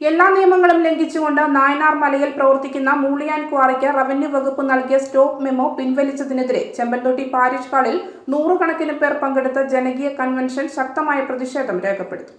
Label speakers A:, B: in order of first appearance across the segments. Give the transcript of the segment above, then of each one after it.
A: എല്ലാ നിയമങ്ങളും ലംഘിച്ചുകൊണ്ട് നായനാർ മലയിൽ പ്രവർത്തിക്കുന്ന മൂളിയാൻ ക്വാറിക്ക് റവന്യൂ വകുപ്പ് നൽകിയ സ്റ്റോപ്പ് മെമ്മോ പിൻവലിച്ചതിനെതിരെ ചെമ്പൻതൊട്ടി പാരിഷ് ഹാളിൽ നൂറുകണക്കിന് പേർ പങ്കെടുത്ത ജനകീയ കൺവെൻഷൻ ശക്തമായ പ്രതിഷേധം രേഖപ്പെടുത്തി.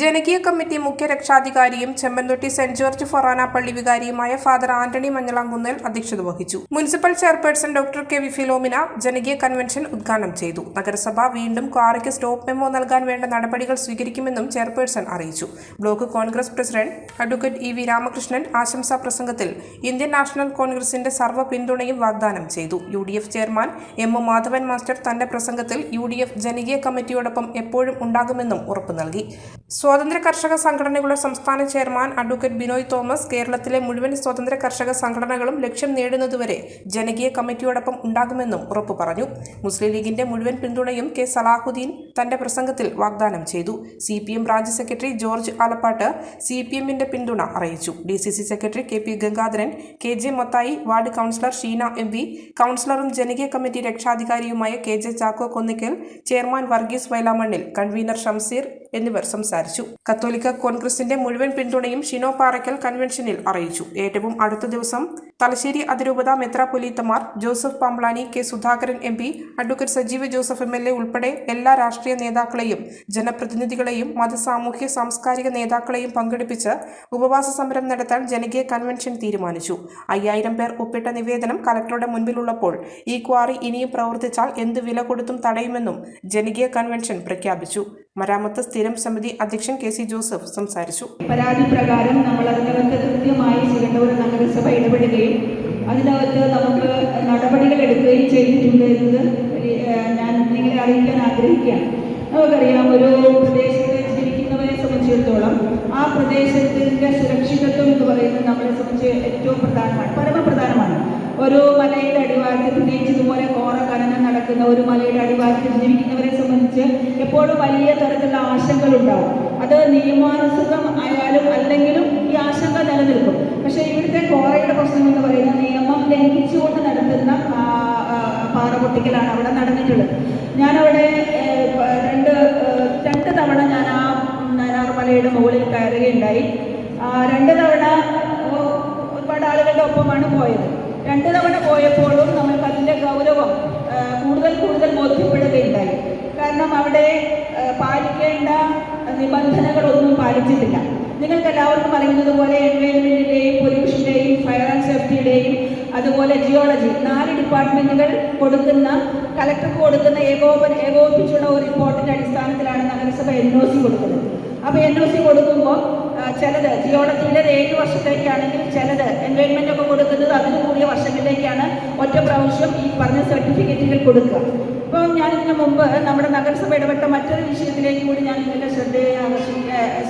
A: ജനകീയ കമ്മിറ്റി മുഖ്യ രക്ഷാധികാരിയും ചെമ്പന്തൊട്ടി സെന്റ് ജോർജ് ഫൊറാന പള്ളി വികാരിയുമായ ഫാദർ ആന്റണി മഞ്ഞളാങ്കുന്നേൽ അധ്യക്ഷത വഹിച്ചു. Municipal chairperson doctor K V Philomina ജനകീയ കൺവെൻഷൻ ഉദ്ഘാടനം ചെയ്തു. നഗരസഭ വീണ്ടും ക്വാറിക്ക് സ്റ്റോപ്പ് മെമ്മോ നൽകാൻ വേണ്ട നടപടികൾ സ്വീകരിക്കുമെന്നും ചെയർപേഴ്സൺ അറിയിച്ചു. Block Congress president advocate E V Ramakrishnan ആശംസാ പ്രസംഗത്തിൽ ഇന്ത്യൻ നാഷണൽ കോൺഗ്രസിന്റെ സർവ പിന്തുണയും വാഗ്ദാനം ചെയ്തു. U D F chairman M Madhavan master തന്റെ പ്രസംഗത്തിൽ യു ഡി എഫ് ജനകീയ കമ്മിറ്റിയോടൊപ്പം എപ്പോഴും ഉണ്ടാകുമെന്നും ഉറപ്പു നൽകി. സ്വാതന്ത്ര്യ കർഷക സംഘടനകളുടെ സംസ്ഥാന ചെയർമാൻ അഡ്വക്കേറ്റ് ബിനോയ് തോമസ് കേരളത്തിലെ മുഴുവൻ സ്വാതന്ത്ര്യ കർഷക സംഘടനകളും ലക്ഷ്യം നേടുന്നതുവരെ ജനകീയ കമ്മിറ്റിയോടൊപ്പം ഉണ്ടാകുമെന്നും ഉറപ്പു പറഞ്ഞു. മുസ്ലിം ലീഗിന്റെ മുഴുവൻ പിന്തുണയും കെ സലാഹുദ്ദീൻ തന്റെ പ്രസംഗത്തിൽ വാഗ്ദാനം ചെയ്തു. സി പി എം രാജ്യ secretary George Alappat C P എമ്മിന്റെ പിന്തുണ അറിയിച്ചു. D C C secretary K P Gangadharan K J Mathai ward councillor Sheena M P കൗൺസിലറും ജനകീയ committee രക്ഷാധികാരിയുമായ K J Chacko Konnikkal chairman Varghese Vailamannil convener Shamseer എന്നിവർ സംസാരിച്ചു. കത്തോലിക്ക കോൺഗ്രസിന്റെ മുഴുവൻ പിന്തുണയും ഷിനോ പാറയ്ക്കൽ കൺവെൻഷനിൽ അറിയിച്ചു. ഏറ്റവും അടുത്ത ദിവസം തലശ്ശേരി അതിരൂപത മെത്രാപൊലീത്തമാർ Joseph Pamplany K Sudhakaran M P advocate Sajeev Joseph M L A ഉൾപ്പെടെ എല്ലാ രാഷ്ട്രീയ നേതാക്കളെയും ജനപ്രതിനിധികളെയും മത സാമൂഹ്യ സാംസ്കാരിക നേതാക്കളെയും പങ്കെടുപ്പിച്ച് ഉപവാസ സമരം നടത്താൻ ജനകീയ കൺവെൻഷൻ തീരുമാനിച്ചു. അയ്യായിരം പേർ ഒപ്പിട്ട നിവേദനം കലക്ടറുടെ മുൻപിലുള്ളപ്പോൾ ഈ ക്വാറി ഇനിയും പ്രവർത്തിച്ചാൽ എന്ത് വില കൊടുത്തും തടയുമെന്നും ജനകീയ കൺവെൻഷൻ പ്രഖ്യാപിച്ചു. മരാമത്ത് സ്ഥിരം സമിതി അധ്യക്ഷൻ കെ സി ജോസഫ് സംസാരിച്ചു.
B: പരാതി പ്രകാരം നമ്മൾ അതിനകത്ത് കൃത്യമായി തിരുവനന്തപുരം നഗരസഭ ഇടപെടുകയും അതിനകത്ത് നമുക്ക് നടപടികൾ എടുക്കുകയും ചെയ്തിട്ടുണ്ട് എന്നത് ഞാൻ നിങ്ങളെ അറിയിക്കാൻ ആഗ്രഹിക്കുകയാണ്. നമുക്കറിയാം ഒരു പ്രദേശത്ത് ജീവിക്കുന്നവരെ സംബന്ധിച്ചിടത്തോളം ആ പ്രദേശത്തിന്റെ സുരക്ഷിതത്വം എന്ന് പറയുന്നത് നമ്മളെ സംബന്ധിച്ച് ഏറ്റവും പ്രധാനമാണ് പരമപ്രധാനമാണ്. ഒരു മലയുടെ അടിവാരത്തിൽ പ്രത്യേകിച്ച് ഇതുപോലെ കോറ ഖനനം നടക്കുന്ന ഒരു മലയുടെ അടിവാരത്തിൽ ജീവിക്കുന്നവരെ സംബന്ധിച്ച് എപ്പോഴും വലിയ തരത്തിലുള്ള ആശങ്കകൾ ഉണ്ടാവും. അത് നിയമാനുസൃതം ആയാലും അല്ലെങ്കിലും ഈ ആശങ്ക നിലനിൽക്കും. പക്ഷേ ഇവിടുത്തെ കോറയുടെ പ്രശ്നം എന്ന് പറയുന്നത് നിയമം ലംഘിച്ചുകൊണ്ട് നടത്തുന്ന ആ, ആ, പാറ പൊട്ടിക്കലാണ് അവിടെ നടന്നിട്ടുള്ളത്. ഞാനവിടെ രണ്ട് രണ്ട് തവണ ഞാൻ ആ മലയുടെ മുകളിൽ കയറുകയുണ്ടായി. രണ്ട് തവണ ഒരുപാട് ആളുകളുടെ ഒപ്പമാണ് പോയത്. രണ്ട് തവണ പോയപ്പോഴും നമുക്ക് അതിന്റെ ഗൗരവം കൂടുതൽ കൂടുതൽ ബോധ്യപ്പെടുകയുണ്ടായി. കാരണം അവിടെ പാലിക്കേണ്ട നിബന്ധനകളൊന്നും പാലിച്ചിട്ടില്ല. നിങ്ങൾക്ക് എല്ലാവർക്കും അറിയുന്നത് പോലെ എൻവയോൺമെന്റിന്റെയും അതുപോലെ ജിയോളജി നാല് ഡിപ്പാർട്ട്മെന്റുകൾ കൊടുക്കുന്ന കലക്ടർക്ക് കൊടുക്കുന്ന ഏകോപന ഏകോപിപ്പിച്ചുള്ള ഒരു റിപ്പോർട്ടിന്റെ അടിസ്ഥാനത്തിലാണ് നഗരസഭ എൻ ഒ സി കൊടുക്കുന്നത്. അപ്പോൾ എൻ ഒ സി കൊടുക്കുമ്പോൾ ചിലത് ജിയോളജിയുടെ ഏഴ് വർഷത്തേക്കാണെങ്കിൽ ചിലത് എൻവയോൺമെന്റ് ഒക്കെ കൊടുക്കുന്നത് അതിന് കൂടിയ വർഷങ്ങളിലേക്കാണ് ഒറ്റ പ്രാവശ്യം ഈ പറഞ്ഞ സർട്ടിഫിക്കറ്റുകൾ കൊടുക്കുക. ഇപ്പോൾ ഞാൻ ഇതിനു മുമ്പ് നമ്മുടെ നഗരസഭ ഇടപെട്ട മറ്റൊരു വിഷയത്തിലേക്ക് കൂടി ഞാൻ നിങ്ങളുടെ ശ്രദ്ധയെ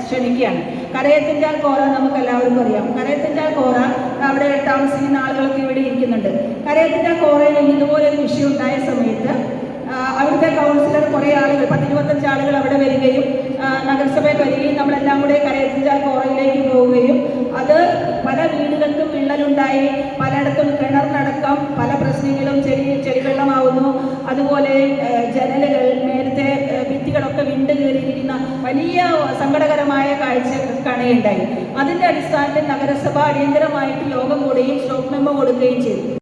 B: ക്ഷണിക്കുകയാണ്. കരയത്തിന്റെ കോറ നമുക്ക് എല്ലാവർക്കും അറിയാം. കരയത്തിന്റെ കോറ അവിടെ താമസിക്കുന്ന ആളുകൾക്ക് ഇവിടെ കരയത്തിഞ്ചാൽ കോറയിൽ ഇതുപോലെ ഒരു വിഷയം ഉണ്ടായ സമയത്ത് അവിടുത്തെ കൗൺസിലർ കുറേ ആളുകൾ പത്തിരുപത്തഞ്ച് ആളുകൾ അവിടെ വരികയും നഗരസഭയിൽ വരികയും നമ്മളെല്ലാം കൂടെ കരയത്തിഞ്ചാൽ കോറയിലേക്ക് പോവുകയും അത് പല വീടുകൾക്കും വിള്ളലുണ്ടായി പലയിടത്തും കിണറിനടക്കം പല പ്രശ്നങ്ങളും ചെടി ചെടിവെള്ളമാവുന്നു അതുപോലെ ജനലുകൾ നേരത്തെ ഭിത്തികളൊക്കെ വിണ്ട് കയറിയിരിക്കുന്ന വലിയ സങ്കടകരമായ കാഴ്ച കാണുകയുണ്ടായി. അതിന്റെ അടിസ്ഥാനത്തിൽ നഗരസഭ അടിയന്തരമായിട്ട് യോഗം കൂടുകയും സ്റ്റോപ്പ് മെമ്മോ കൊടുക്കുകയും ചെയ്തു.